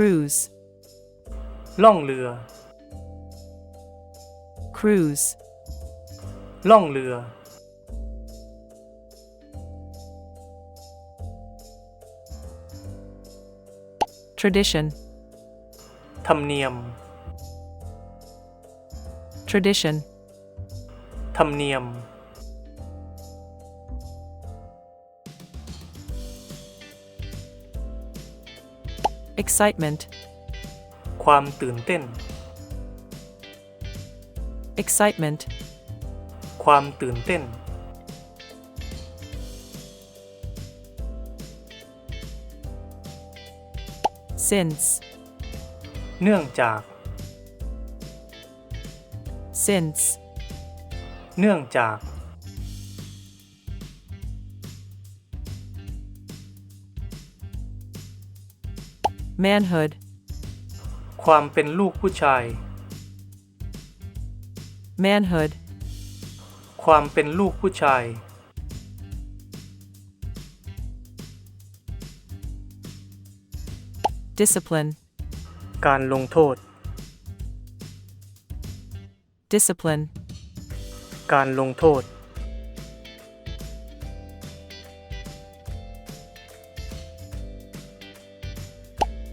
cruise, ล่องเรือ cruise, ล่องเรือ tradition, ธรรมเนียม tradition, ธรรมเนียม excitement, ความตื่นเต้น excitement, ความตื่นเต้น since, เนื่องจาก since, เนื่องจาก manhood, ความเป็นลูกผู้ชาย manhood, ความเป็นลูกผู้ชาย discipline, การลงโทษ discipline, การลงโทษ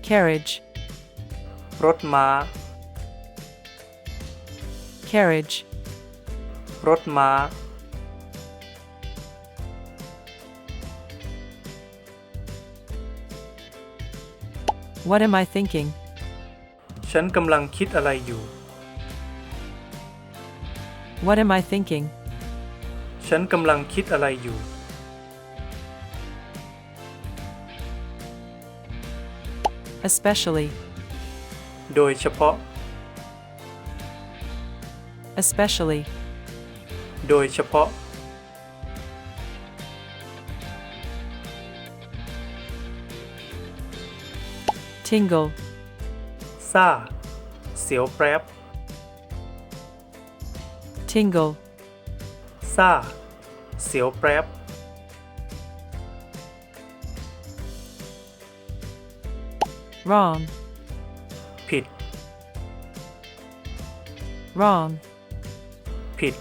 carriage, รถม้า carriage, รถม้า what am I thinking? ฉันกำลังคิดอะไรอยู่ What am I thinking? ฉันกำลังคิดอะไรอยู่ Especially, โดยเฉพาะ especially, โดยเฉพาะ tingle, ซ่า เสียวแปรบ tingle, ซ่า เสียวแปรบ wrong, ผิด wrong, ผิด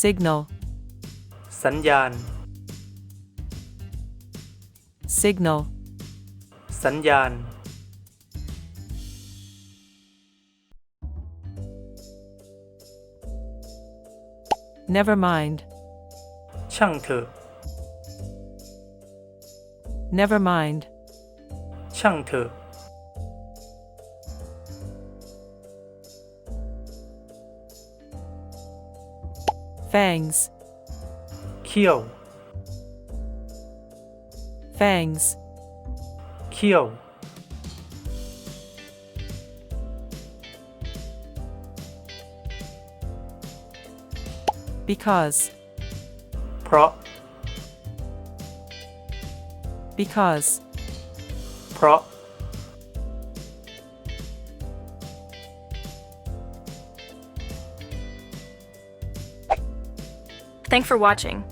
signal, สัญญาณ signal, สัญญาณ never mind, ช่างเถอะ never mind, ช่างเถอะ fangs, เขี้ยว fangs, เขี้ยว because, เพราะ because, เพราะ Thanks for watching.